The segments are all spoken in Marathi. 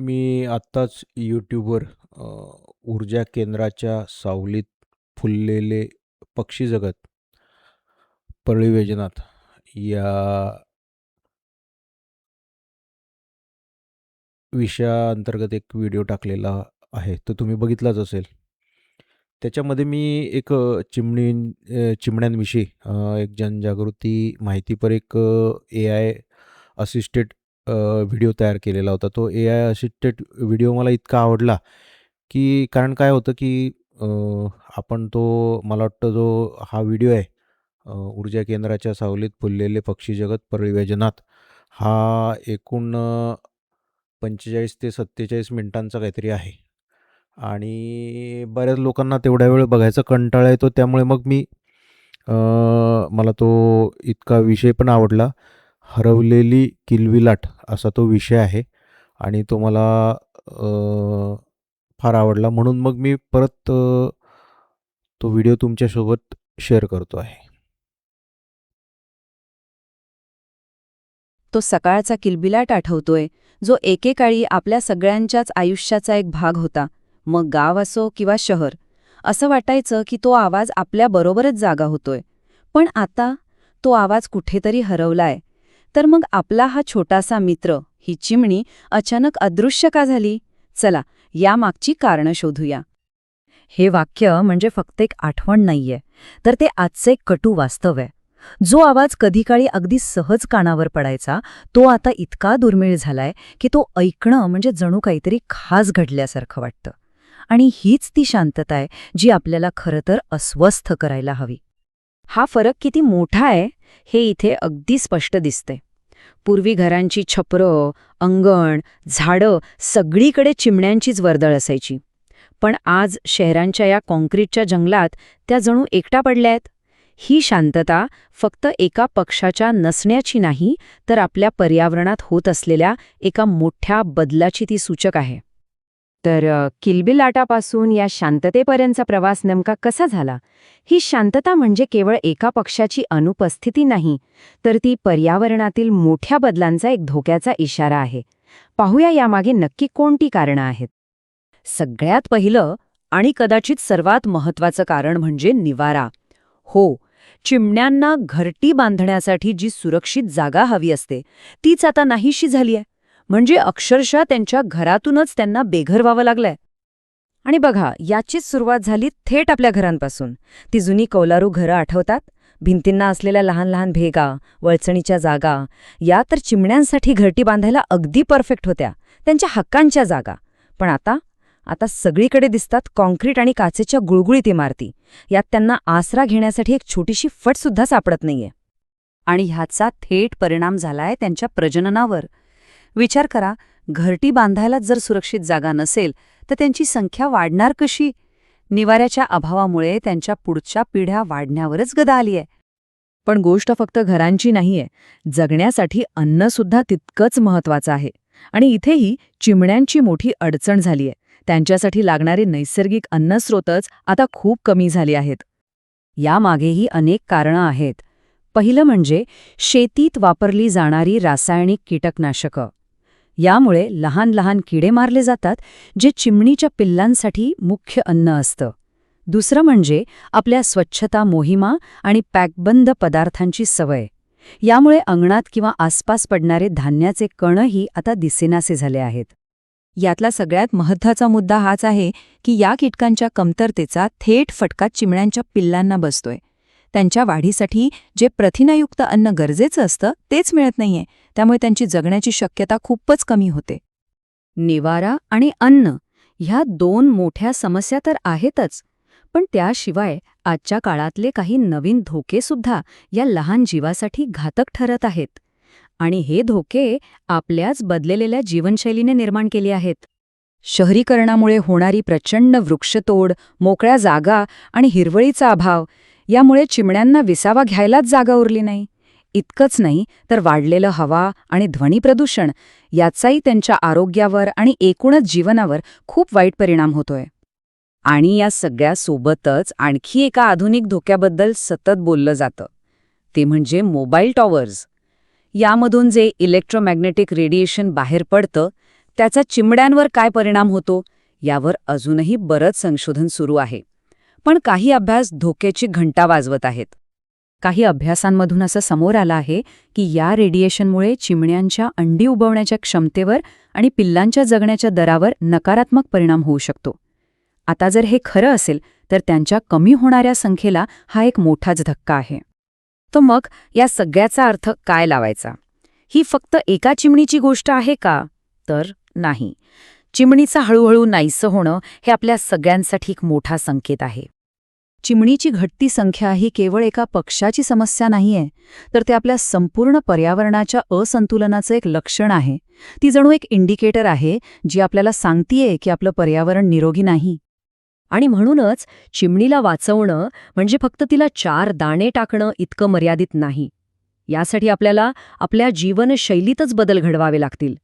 मी आत्ताच यूट्यूबवर अ, ऊर्जा केंद्राच्या सावलीत फुललेले पक्षी जगत, परळी या विषयाअंतर्गत एक व्हिडिओ टाकलेला आहे. तो तुम्ही बघितलाच असेल. त्याच्यामध्ये मी एक अ, चिमणी अ, चिमण्यांविषयी अ, एक जनजागृती माहितीपर एक एआय असिस्टेड व्हिडिओ तयार केलेला होता. तो ए आय असिस्टेड व्हिडिओ मला इतका आवडला, की कारण काय होतं, की आपण तो मला वाटतं जो हा व्हिडिओ आहे ऊर्जा केंद्राच्या सावलीत फुललेले पक्षी जगत, परिव्यजनात हा एकूण पंचेचाळीस ते 47 मिनिटांचा काहीतरी आहे. आणि बऱ्याच लोकांना तेवढ्या वेळ बघायचा कंटाळा येतो. त्यामुळे मग मी मला तो इतका विषय पण आवडला. हरवलेली किलबिलाट असा तो विषय आहे आणि तो मला फार आवडला. म्हणून मग मी परत तो व्हिडिओ तुमच्यासोबत शेअर करतो आहे. तो सकाळचा किलबिलाट आठवतोय, जो एकेकाळी आपल्या सगळ्यांच्याच आयुष्याचा एक भाग होता. मग गाव असो किंवा शहर. असं वाटायचं की तो आवाज आपल्याबरोबरच जागा होतोय. पण आता तो आवाज कुठेतरी हरवलाय. तर मग आपला हा छोटासा मित्र, ही चिमणी अचानक अदृश्य का झाली? चला, यामागची कारणं शोधूया. हे वाक्य म्हणजे फक्त एक आठवण नाहीये, तर ते आजचे एक कटू वास्तव आहे. जो आवाज कधी काळी अगदी सहज कानावर पडायचा, तो आता इतका दुर्मिळ झालाय की तो ऐकणं म्हणजे जणू काहीतरी खास घडल्यासारखं वाटतं. आणि हीच ती शांतता आहे जी आपल्याला खरं तर अस्वस्थ करायला हवी. हा फरक किती मोठा आहे हे इथे अगदी स्पष्ट दिसते. पूर्वी घरांची छपरं, अंगण, झाडं सगळीकडे चिमण्यांचीच वर्दळ असायची. पण आज शहरांच्या या काँक्रीटच्या जंगलात त्या जणू एकटा पडल्यात. ही शांतता फक्त एका पक्षाच्या नसण्याची नाही, तर आपल्या पर्यावरणात होत असलेल्या एका मोठ्या बदलाची ती सूचक आहे. तर किलबिलाटापासून या शांततेपर्यंतचा प्रवास नेमका कसा झाला? ही शांतता म्हणजे केवळ एका पक्षाची अनुपस्थिती नाही, तर ती पर्यावरणातील मोठ्या बदलांचा एक धोक्याचा इशारा आहे. पाहूया यामागे नक्की कोणती कारणं आहेत. सगळ्यात पहिलं आणि कदाचित सर्वात महत्वाचं कारण म्हणजे निवारा. हो, चिमण्यांना घरटी बांधण्यासाठी जी सुरक्षित जागा हवी असते, तीच आता नाहीशी झालीय. म्हणजे अक्षरशः त्यांच्या घरातूनच त्यांना बेघर व्हावं लागलंय. आणि बघा, याचीच सुरुवात झाली थेट आपल्या घरांपासून. ती जुनी कौलारू घरं आठवतात? भिंतींना असलेल्या लहान लहान भेगा, वळचणीच्या जागा, या तर चिमण्यांसाठी घरटी बांधायला अगदी परफेक्ट होत्या. त्यांच्या हक्कांच्या जागा. पण आता आता सगळीकडे दिसतात कॉन्क्रीट आणि काचेच्या गुळगुळीत इमारती. यात त्यांना आसरा घेण्यासाठी एक छोटीशी फटसुद्धा सापडत नाहीये. आणि ह्याचा थेट परिणाम झालाय त्यांच्या प्रजननावर. विचार करा, घरटी बांधायलाच जर सुरक्षित जागा नसेल, तर त्यांची संख्या वाढणार कशी? निवाऱ्याच्या अभावामुळे त्यांच्या पुढच्या पिढ्या वाढण्यावरच गदा आलीय. पण गोष्ट फक्त घरांची नाहीये. जगण्यासाठी अन्नसुद्धा तितकंच महत्वाचं आहे. आणि इथेही चिमण्यांची मोठी अडचण झालीय. त्यांच्यासाठी लागणारे नैसर्गिक अन्नस्रोतच आता खूप कमी झाले आहेत. यामागेही अनेक कारणं आहेत. पहिलं म्हणजे शेतीत वापरली जाणारी रासायनिक कीटकनाशकं. यामुळे लहान लहान किडे मारले जातात, जे चिमणीच्या पिल्लांसाठी मुख्य अन्न असतं. दुसरं म्हणजे आपल्या स्वच्छता मोहिमा आणि पॅकबंद पदार्थांची सवय. यामुळे अंगणात किंवा आसपास पडणारे धान्याचे कणही आता दिसेनासे झाले आहेत. यातला सगळ्यात महत्त्वाचा मुद्दा हाच आहे की या कीटकांच्या कमतरतेचा थेट फटका चिमण्यांच्या पिल्लांना बसतोय. त्यांच्या वाढीसाठी जे प्रथिनयुक्त अन्न गरजेचं असतं तेच मिळत नाहीये, त्यामुळे त्यांची जगण्याची शक्यता खूपच कमी होते. निवारा आणि अन्न ह्या दोन मोठ्या समस्या तर आहेतच, पण त्याशिवाय आजच्या काळातले काही नवीन धोकेसुद्धा या लहान जीवासाठी घातक ठरत आहेत. आणि हे धोके आपल्याच बदललेल्या जीवनशैलीने निर्माण केले आहेत. शहरीकरणामुळे होणारी प्रचंड वृक्षतोड, मोकळ्या जागा आणि हिरवळीचा अभाव यामुळे चिमण्यांना विसावा घ्यायलाच जागा उरली नाही. इतकंच नाही तर वाढलेलं हवा आणि ध्वनी प्रदूषण याचाही त्यांच्या आरोग्यावर आणि एकूणच जीवनावर खूप वाईट परिणाम होतोय. आणि या सगळ्यासोबतच आणखी एका आधुनिक धोक्याबद्दल सतत बोललं जातं. ते म्हणजे मोबाईल टॉवर्स. यामधून जे इलेक्ट्रोमॅग्नेटिक रेडिएशन बाहेर पडतं त्याचा चिमड्यांवर काय परिणाम होतो यावर अजूनही बरंच संशोधन सुरू आहे पण काही अभ्यास धोक्याची घंटा वाजवत आहेत काही अभ्यासांमधून असं समोर आलं आहे की या रेडिएशनमुळे चिमण्यांच्या अंडी उबवण्याच्या क्षमतेवर आणि पिल्लांच्या जगण्याच्या दरावर नकारात्मक परिणाम होऊ शकतो. आता जर हे खरं असेल तर त्यांच्या कमी होणाऱ्या संख्येला हा एक मोठाच धक्का आहे. तो मग या सगळ्याचा अर्थ काय लावायचा? ही फक्त एका चिमणीची गोष्ट आहे का? तर नाही. चिमणीचं हळूहळू नाहीसं होणं हे आपल्या सगळ्यांसाठी एक मोठा संकेत आहे. चिमणीची घटती संख्या ही केवळ एका पक्षाची समस्या नाहीये तर ते आपल्या संपूर्ण पर्यावरणाच्या असंतुलनाचं एक लक्षण आहे. ती जणू एक इंडिकेटर आहे जी आपल्याला सांगतीये की आपलं पर्यावरण निरोगी नाही. आणि म्हणूनच चिमणीला वाचवणं म्हणजे फक्त तिला चार दाणे टाकणं इतकं मर्यादित नाही. यासाठी आपल्याला आपल्या जीवनशैलीतच बदल घडवावे लागतील.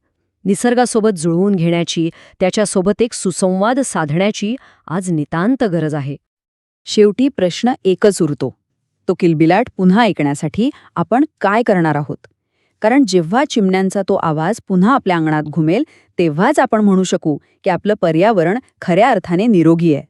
निसर्गासोबत जुळवून घेण्याची त्याच्यासोबत एक सुसंवाद साधण्याची आज नितांत गरज आहे. शेवटी प्रश्न एकच उरतो. तो किलबिलाट पुन्हा ऐकण्यासाठी आपण काय करणार आहोत? कारण जेव्हा चिमण्यांचा तो आवाज पुन्हा आपल्या अंगणात घुमेल तेव्हाच आपण म्हणू शकू की आपलं पर्यावरण खऱ्या अर्थाने निरोगी आहे.